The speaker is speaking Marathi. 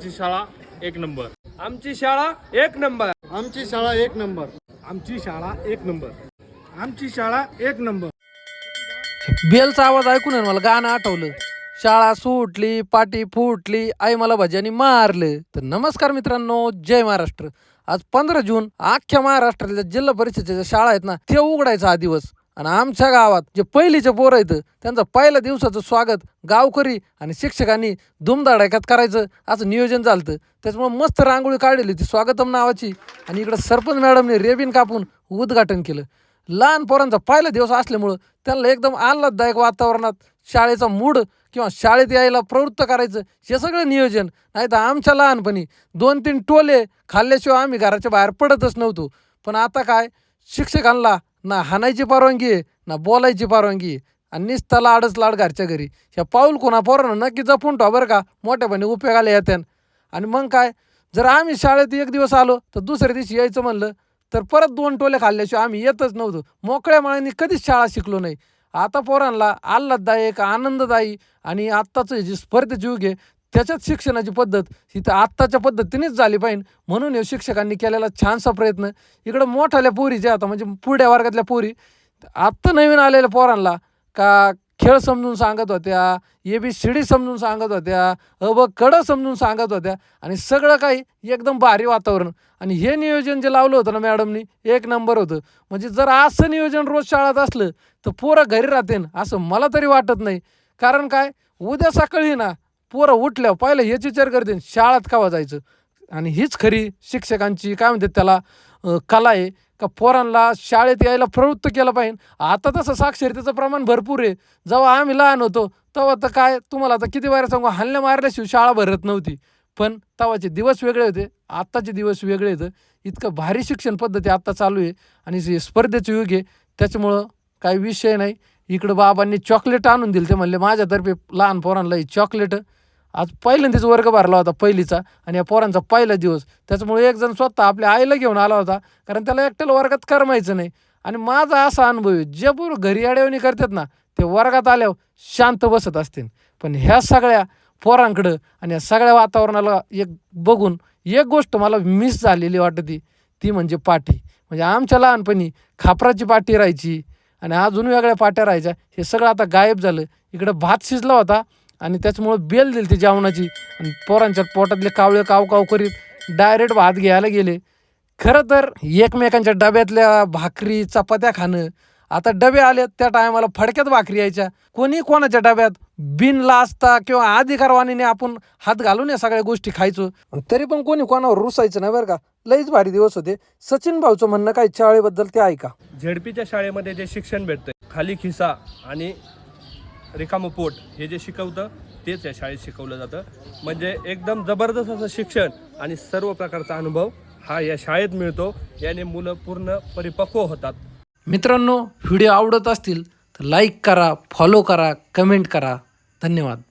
आमची शाळा एक नंबर. आमची शाळा एक नंबर. आमची शाळा एक नंबर. आमची शाळा एक नंबर. आमची शाळा एक नंबर. बेलचा आवाज ऐकून आहे ना मला गाणं आठवलं. शाळा सुटली पाटी फुटली आई मला भज्यानी मारलं. तर नमस्कार मित्रांनो जय महाराष्ट्र. आज पंधरा जून अख्ख्या महाराष्ट्रातल्या जिल्हा परिषदेच्या शाळा आहेत ना ते उघडायचा हा दिवस. आणि आमच्या गावात जे पहिलीचे पोरं आहेत त्यांचं पहिल्या दिवसाचं स्वागत गावकरी आणि शिक्षकांनी धुमधडाक्यात करायचं असं नियोजन झालं त्याच्यामुळे मस्त रांगोळी काढली होती स्वागतम नावाची. आणि इकडं सरपंच मॅडमने रेबिन कापून उद्घाटन केलं. लहान पोरांचा पहिला दिवस असल्यामुळं त्यांना एकदम आल्हाददायक वातावरणात शाळेचा मूड किंवा शाळेत यायला प्रवृत्त करायचं हे सगळं नियोजन. नाही तर आमच्या लहानपणी दोन तीन टोले खाल्ल्याशिवाय आम्ही घराच्या बाहेर पडतच नव्हतो. पण आता काय? शिक्षकांना ना हाणायची परवानगी आहे ना बोलायची परवानगी. आणि निस्ता लाडच लाड घरच्या घरी. ह्या पाऊल कोणा पोरांना नक्की जपून ठेवा बरं का? मोठ्यापणे उपयोगाला येत्यान. आणि मग काय? जर आम्ही शाळेत एक दिवस आलो तर दुसऱ्या दिवशी यायचं म्हणलं तर परत दोन टोले खाल्ल्याशिवाय आम्ही येतच नव्हतो. मोकळ्या माळ्यांनी कधीच शाळा शिकलो नाही. आता पोरांना आल्हाददायक आनंददायी आणि आत्ताचं जे स्पर्धेचे युग आहे त्याच्यात शिक्षणाची पद्धत ही तर आत्ताच्या पद्धतीनेच झाली पाहिजे म्हणून हे शिक्षकांनी केलेला छानसा प्रयत्न. इकडं मोठाल्या पोरी ज्या आता म्हणजे पुढ्या वर्गातल्या पोरी. आत्ता नवीन आलेल्या पोरांना का खेळ समजून सांगत होत्या ए बी शिडी समजून सांगत होत्या अ ब कडं समजून सांगत होत्या आणि सगळं काही एकदम भारी वातावरण. आणि हे नियोजन जे लावलं होतं ना मॅडमनी एक नंबर होतं. म्हणजे जर असं नियोजन रोज शाळेत असलं तर पोरं घरी राहतेन असं मला तरी वाटत नाही. कारण काय? उद्या सकाळी ना पोरं उठल्यावर पहिलं हेच विचार करते शाळेत कावा जायचं? आणि हीच खरी शिक्षकांची काय म्हणतात त्याला कला आहे का पोरांना शाळेत यायला प्रवृत्त केलं पाहिजे. आता तसं साक्षरतेचं प्रमाण भरपूर आहे. जेव्हा आम्ही लहान होतो तेव्हा तर काय तुम्हाला आता किती वेळा सांगू हल्ल्या मारल्याशिवाय शाळा भरत नव्हती. पण तेव्हाचे दिवस वेगळे होते आत्ताचे दिवस वेगळे आहेत. इतकं भारी शिक्षण पद्धती आत्ता चालू आहे. आणि जे स्पर्धेचं युग आहे. त्याच्यामुळं काही विषय नाही. इकडं बाबांनी चॉकलेट आणून दिले ते म्हणले माझ्यातर्फे लहान पोरांना ही चॉकलेट आज पहिल्यांदाच वर्ग भरला होता पहिलीचा आणि या पोरांचा पहिला दिवस. त्याच्यामुळे एक जण स्वतः आपल्या आईला घेऊन आला होता कारण त्याला एकट्याला वर्गात करमायचं नाही. आणि माझा असा अनुभव आहे जे पोरं घरी अडवणी करतात ना ते वर्गात आल्यावर शांत बसत असतील. पण ह्या सगळ्या पोरांकडं आणि या सगळ्या वातावरणाला एक बघून एक गोष्ट मला मिस झालेली वाटते ती म्हणजे पाठी. म्हणजे आमच्या लहानपणी खापराची पाठी राहायची आणि अजून वेगळ्या पाट्या राहायच्या हे सगळं आता गायब झालं. इकडं भात शिजला होता आणि त्याच्यामुळं बेल दिली ती जेवणाची आणि पोरांच्या पोटातले कावळे काव काव करीत डायरेक्ट भात घ्यायला गेले. खरं तर एकमेकांच्या डब्यातल्या भाकरी चपात्या खाणं आता डबे आले त्या टायमाला फडक्यात भाकरी यायच्या. कोणी कोणाच्या डब्यात बिन लाजता किंवा अधिकारवाणीने आपण हात घालून या सगळ्या गोष्टी खायचो? आणि तरी पण कोणी कोणावर रुसायचं नाही बरं का? लईच भारी दिवस होते. सचिन भाऊचं म्हणणं काय? शाळेबद्दल ते ऐका. झेडपीच्या शाळेमध्ये जे शिक्षण भेटतंय खाली खिसा आणि रिकामं पोट हे जे शिकवतं तेच या शाळेत शिकवलं जातं. म्हणजे एकदम जबरदस्त असं शिक्षण आणि सर्व प्रकारचा अनुभव हा या शाळेत मिळतो. याने मुलं पूर्ण परिपक्व होतात. मित्रांनो व्हिडिओ आवडत असतील तर लाईक करा फॉलो करा कमेंट करा. धन्यवाद.